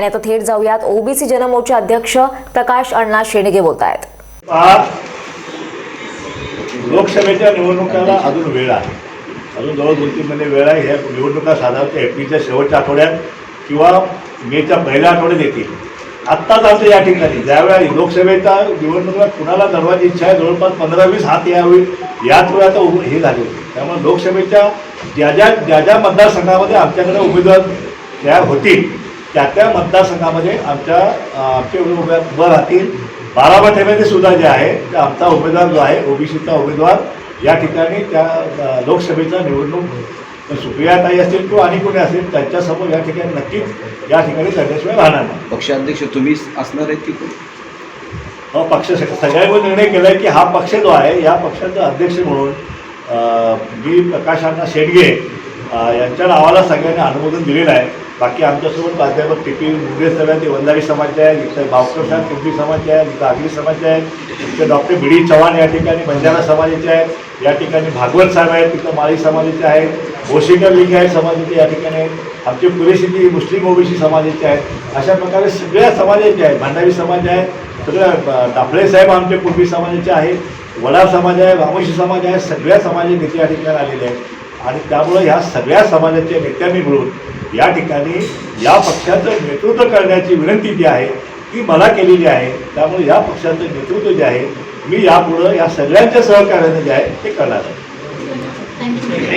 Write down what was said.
आणि आता थेट जाऊयात. ओबीसी जनमोर्चा अध्यक्ष प्रकाश अण्णा शेंडगे बोलत आहेत लोकसभेच्या निवडणुकाला अजून वेळ आहे. अजून जवळ दोन तीन महिने वेळ आहे. ह्या निवडणुका साधारणतः एप्रिलच्या शेवटच्या आठवड्यात किंवा मेच्या पहिल्या आठवड्यात येतील. आत्ताच आमचं या ठिकाणी ज्यावेळी लोकसभेच्या निवडणुकीला कुणाला लढवायची इच्छा आहे जवळपास पंधरा वीस हात यावेळी याच वेळी आता हे झाले होते. त्यामुळे लोकसभेच्या ज्या ज्या ज्या ज्या मतदारसंघामध्ये आमच्याकडे उमेदवार तयार होतील त्या त्या मतदारसंघामध्ये आमच्या आमचे उमेदवार उभं राहतील बारामतीमध्ये सुद्धा जे आहे ते आमचा उमेदवार जो आहे ओबीसीचा उमेदवार या ठिकाणी त्या लोकसभेचा निवडणूक सुप्रियाताई असतील किंवा आणि कोणी असेल त्यांच्यासमोर या ठिकाणी नक्कीच या ठिकाणी लढल्याशिवाय राहणार नाही पक्षाध्यक्ष तुम्हीच असणार आहेत की कोण? अ, पक्ष सगळ्यांवर निर्णय केला आहे की हा पक्ष जो आहे या पक्षाचा अध्यक्ष म्हणून मी प्रकाशांना शेडगे यांच्या नावाला सगळ्यांनी अनुमोदन दिलेलं आहे. बाकी आमच्यासोबत प्राध्यापक टी पी मुंडे सर आहेत ते वंदारी समाजचे आहेत इथं भावकर साहेब कुंभी समाजचे आहेत इथं आगरी समाजचे आहेत इथं डॉक्टर बी डी चव्हाण या ठिकाणी बंजारा समाजाचे आहेत या ठिकाणी भागवत साहेब आहेत तिथं माळी समाजाचे आहेत ओशिकर लिंग आहे समाजाचे या ठिकाणी आहेत आमचे पुरेशी मुस्लिम ओबीसी समाजाचे आहेत अशा प्रकारे सगळ्या समाजाचे आहेत भंडारी समाज आहे सगळ्या डाफळे साहेब आमचे कुंभी समाजाचे आहेत वडार समाज आहे वामशी समाज आहे सगळ्या समाजाचे नेते या ठिकाणी आलेले आहेत. आणि त्यामुळं ह्या सगळ्या समाजाच्या नेत्यांनी मिळून या ठिकाणी या पक्षाचं नेतृत्व करण्याची विनंती जी आहे ती मला केलेली आहे. त्यामुळे या पक्षाचं नेतृत्व जे आहे मी यापुढं या सगळ्यांच्या सहकार्याने जे आहे ते करणार आहे.